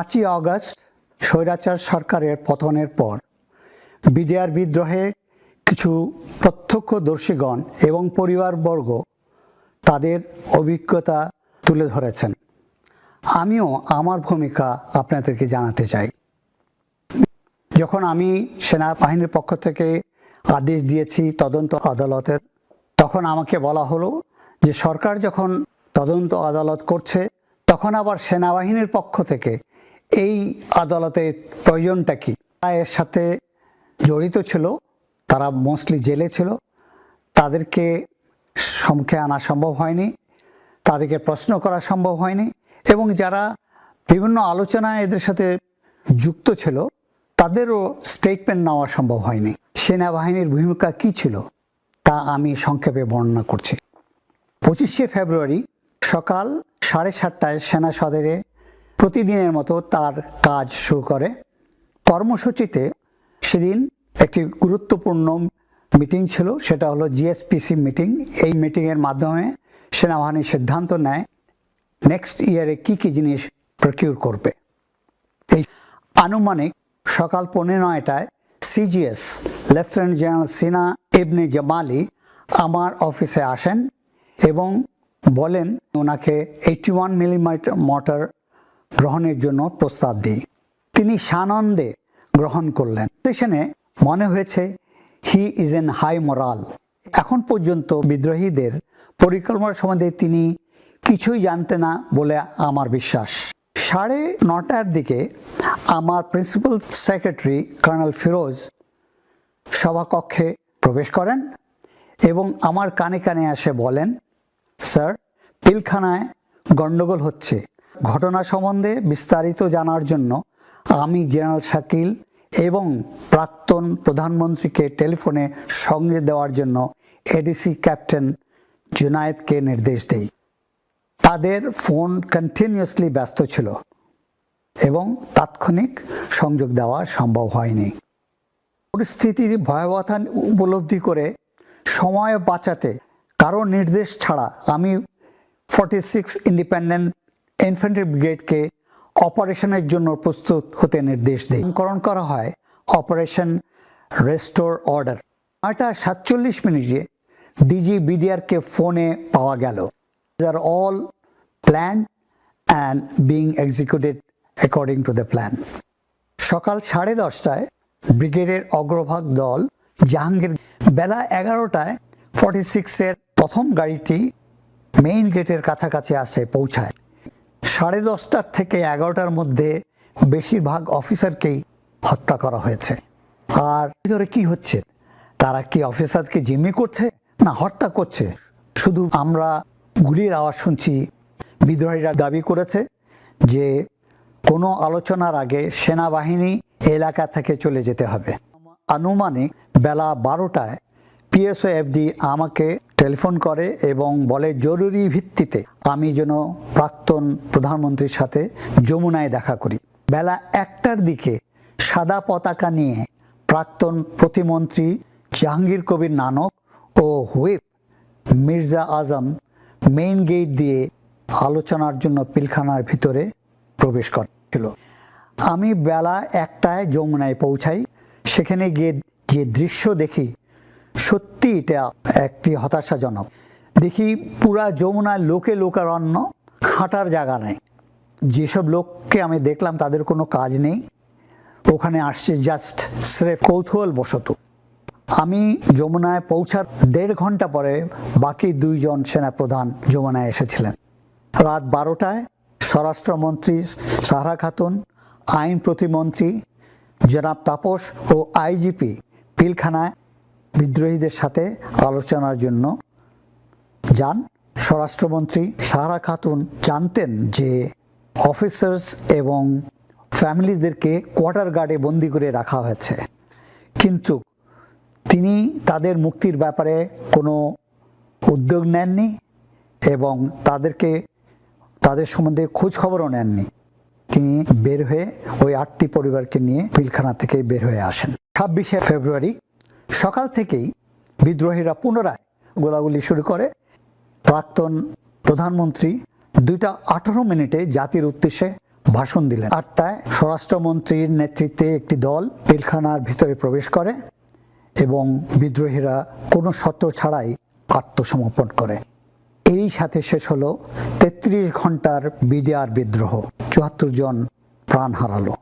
পাঁচই আগস্ট স্বৈরাচার সরকারের পতনের পর বিডিআর বিদ্রোহে কিছু প্রত্যক্ষদর্শীগণ এবং পরিবারবর্গ তাদের অভিজ্ঞতা তুলে ধরেছেন। আমিও আমার ভূমিকা আপনাদেরকে জানাতে চাই। যখন আমি সেনাবাহিনীর পক্ষ থেকে আদেশ দিয়েছি তদন্ত আদালতের, তখন আমাকে বলা হলো যে সরকার যখন তদন্ত আদালত করছে, তখন আবার সেনাবাহিনীর পক্ষ থেকে এই আদালতের প্রয়োজনটা কি? এর সাথে জড়িত ছিল, তারা মোস্টলি জেলে ছিল। তাদেরকে সম্মুখে আনা সম্ভব হয়নি, তাদেরকে প্রশ্ন করা সম্ভব হয়নি এবং যারা বিভিন্ন আলোচনায় এদের সাথে যুক্ত ছিল, তাদেরও স্টেটমেন্ট নেওয়া সম্ভব হয়নি। সেনাবাহিনীর ভূমিকা কি ছিল তা আমি সংক্ষেপে বর্ণনা করছি। পঁচিশে ফেব্রুয়ারি সকাল সাড়ে সাতটায় সেনা সদরে প্রতিদিনের মতো তার কাজ শুরু করে। কর্মসূচিতে সেদিন একটি গুরুত্বপূর্ণ মিটিং ছিল, সেটা হলো জিএসপিসি মিটিং। এই মিটিংয়ের মাধ্যমে সেনাবাহিনী সিদ্ধান্ত নেয় নেক্সট ইয়ারে কি কি জিনিস প্রকিউর করবে। এই আনুমানিক সকাল পৌনে নয়টায় CGS lieutenant general Sina Ibne Jamali আমার অফিসে আসেন এবং বলেন, ওনাকে এইটি ওয়ান মিলিমিটার মোটর গ্রহণের জন্য প্রস্তাব দিই। তিনি সানন্দে গ্রহণ করলেন। সেশনে মনে হয়েছে he is an high moral এখন পর্যন্ত বিদ্রোহীদের পরিকল্পনা সম্বন্ধে তিনি কিছুই জানতে না বলে আমার বিশ্বাস। সাড়ে নটার দিকে আমার প্রিন্সিপাল সেক্রেটারি কর্নেল ফিরোজ সভাকক্ষে প্রবেশ করেন এবং আমার কানে কানে এসে বলেন স্যার পিলখানায় গণ্ডগোল হচ্ছে। ঘটনা সম্বন্ধে বিস্তারিত জানার জন্য আমি জেনারেল শাকিল এবং প্রাক্তন প্রধানমন্ত্রীকে টেলিফোনে সঙ্গে দেওয়ার জন্য এডিসি ক্যাপ্টেন জুনায়েদকে নির্দেশ দেই। তাদের ফোন কন্টিনিউয়াসলি ব্যস্ত ছিল এবং তাৎক্ষণিক সংযোগ দেওয়া সম্ভব হয়নি। পরিস্থিতির ভয়াবহতা উপলব্ধি করে সময় বাঁচাতে কারও নির্দেশ ছাড়া আমি ফর্টি সিক্স ইন্ডিপেন্ডেন্ট ইনফেন্ট্রি ব্রিগেডকে অপারেশনের জন্য প্রস্তুত হতে নির্দেশ দিই নামকরণ করা হয় অপারেশন রেস্টোর অর্ডার নয়টা সাতচল্লিশ মিনিটে ডিজি বিডিআরকে ফোনে পাওয়া গেল। আর all plan and being executed according to the plan সকাল সাড়ে দশটায় ব্রিগেডের অগ্রভাগ দল জাহাঙ্গীর বেলা এগারোটায় ফর্টি সিক্সের প্রথম গাড়িটি মেইন গেটের কাছাকাছি আসে পৌঁছায়। সাড়ে দশটার থেকে এগারোটার মধ্যে বেশিরভাগ অফিসারকেই হত্যা করা হয়েছে। আর ভিতরে কি হচ্ছে? তারা কি অফিসারকে জিম্মি করছে? না, হত্যা করছে। শুধু আমরা গুলির আওয়াজ শুনছি, বিদ্রোহীরা দাবি করেছে যে কোনো আলোচনার আগে সেনাবাহিনী এলাকা থেকে চলে যেতে হবে। আনুমানিক বেলা বারোটায় পিএসও এফডি আমাকে টেলিফোন করে এবং বলে, জরুরি ভিত্তিতে আমি যেন প্রাক্তন প্রধানমন্ত্রীর সাথে যমুনায় দেখা করি। বেলা একটার দিকে সাদা পতাকা নিয়ে প্রাক্তন প্রতিমন্ত্রী জাহাঙ্গীর কবির নানক ও whip Mirza Azam main gate দিয়ে আলোচনার জন্য পিলখানার ভিতরে প্রবেশ করেছিল। আমি বেলা একটায় যমুনায় পৌঁছাই। সেখানে গিয়ে যে দৃশ্য দেখি সত্যি এটা একটি হতাশাজনক। দেখি পুরা যমুনায় লোকে লোকারণ্য, হাঁটার জায়গা নেই। যেসব লোককে আমি দেখলাম তাদের কোনো কাজ নেই। ওখানে আসছে জাস্ট স্রেফ কৌতূহল বসত আমি যমুনায় পৌঁছার দেড় ঘণ্টা পরে বাকি দুইজন সেনাপ্রধান যমুনায় এসেছিলেন। রাত বারোটায় স্বরাষ্ট্রমন্ত্রী সাহরা খাতুন, আইন প্রতিমন্ত্রী জনাব তাপস ও আইজিপি পিলখানায় বিদ্রোহীদের সাথে আলোচনার জন্য যান। স্বরাষ্ট্রমন্ত্রী সাহারা খাতুন জানতেন যে অফিসার্স এবং ফ্যামিলিদেরকে কোয়ার্টার গার্ডে বন্দি করে রাখা হয়েছে। কিন্তু তিনি তাদের মুক্তির ব্যাপারে কোনো উদ্যোগ নেননি এবং তাদেরকে, তাদের সম্বন্ধে খোঁজ খবরও নেননি। তিনি বের হয়ে ওই আটটি পরিবারকে নিয়ে পিলখানা থেকে বের হয়ে আসেন। ছাব্বিশে ফেব্রুয়ারি সকাল থেকেই বিদ্রোহীরা পুনরায় গোলাগুলি শুরু করে। প্রাক্তন প্রধানমন্ত্রী দুইটা আঠারো মিনিটে জাতির উদ্দেশ্যে ভাষণ দিলেন। আটটায় স্বরাষ্ট্রমন্ত্রীর নেতৃত্বে একটি দল পিলখানার ভিতরে প্রবেশ করে এবং বিদ্রোহীরা কোনো শর্ত ছাড়াই আত্মসমর্পণ করে। এই সাথে শেষ হলো তেত্রিশ ঘণ্টার বিডিআর বিদ্রোহ। চুয়াত্তর জন প্রাণ হারালো।